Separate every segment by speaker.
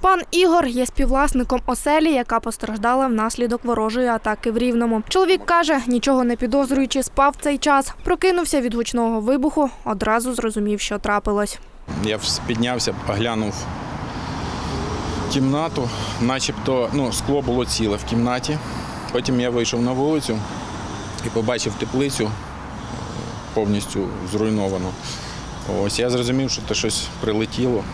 Speaker 1: Пан Ігор є співвласником оселі, яка постраждала внаслідок ворожої атаки в Рівному. Чоловік каже, нічого не підозрюючи, спав цей час. Прокинувся від гучного вибуху, одразу зрозумів, що трапилось.
Speaker 2: Я піднявся, оглянув кімнату, начебто ну, скло було ціле в кімнаті. Потім я вийшов на вулицю і побачив теплицю повністю зруйновану. Ось я зрозумів, що це щось прилетіло.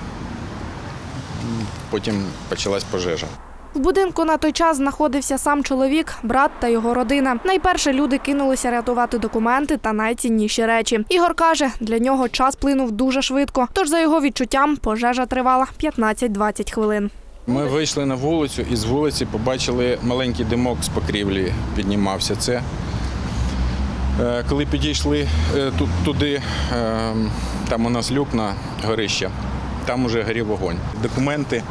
Speaker 2: Потім почалась пожежа.
Speaker 1: В будинку на той час знаходився сам чоловік, брат та його родина. Найперше люди кинулися рятувати документи та найцінніші речі. Ігор каже, для нього час плинув дуже швидко. Тож, за його відчуттям, пожежа тривала 15-20 хвилин.
Speaker 2: Ми вийшли на вулицю і з вулиці побачили маленький димок з покрівлі піднімався. Це е, коли підійшли е, туди, е, там у нас люк на горище, там уже горів вогонь. Документи.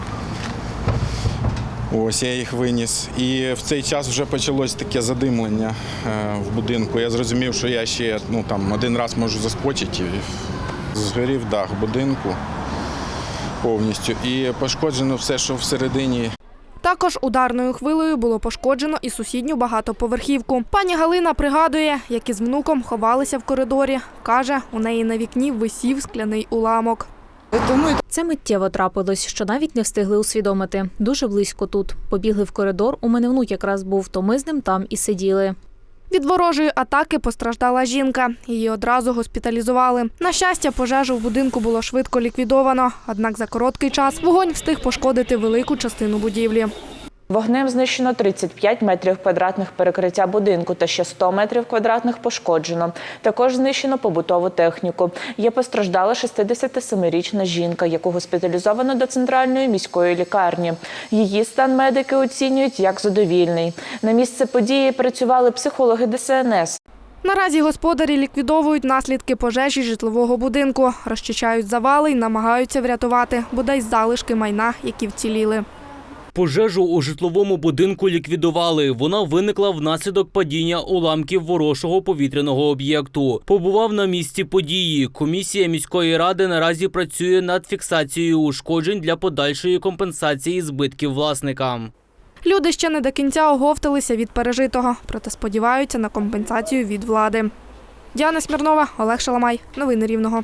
Speaker 2: Ось я їх виніс. І в цей час вже почалось таке задимлення е, в будинку. Я зрозумів, що я ще ну, там, один раз можу заскочити. Згорів дах будинку повністю. І пошкоджено все, що всередині.
Speaker 1: Також ударною хвилею було пошкоджено і сусідню багатоповерхівку. Пані Галина пригадує, як із внуком ховалися в коридорі. Каже, у неї на вікні висів скляний уламок.
Speaker 3: Це миттєво трапилось, що навіть не встигли усвідомити. Дуже близько тут. Побігли в коридор. У мене внук якраз був, то ми з ним там і сиділи.
Speaker 1: Від ворожої атаки постраждала жінка. Її одразу госпіталізували. На щастя, пожежу в будинку було швидко ліквідовано. Однак за короткий час вогонь встиг пошкодити велику частину будівлі.
Speaker 4: Вогнем знищено 35 метрів квадратних перекриття будинку та ще 100 метрів квадратних пошкоджено. Також знищено побутову техніку. Є постраждала 67-річна жінка, яку госпіталізовано до центральної міської лікарні. Її стан медики оцінюють як задовільний. На місце події працювали психологи ДСНС.
Speaker 1: Наразі господарі ліквідовують наслідки пожежі житлового будинку, розчищають завали і намагаються врятувати бодай залишки майна, які вціліли.
Speaker 5: Пожежу у житловому будинку ліквідували. Вона виникла внаслідок падіння уламків ворожого повітряного об'єкту. Побував на місці події. Комісія міської ради наразі працює над фіксацією ушкоджень для подальшої компенсації збитків власникам.
Speaker 1: Люди ще не до кінця оговталися від пережитого, проте сподіваються на компенсацію від влади. Діана Смірнова, Олег Шаламай. Новини Рівного.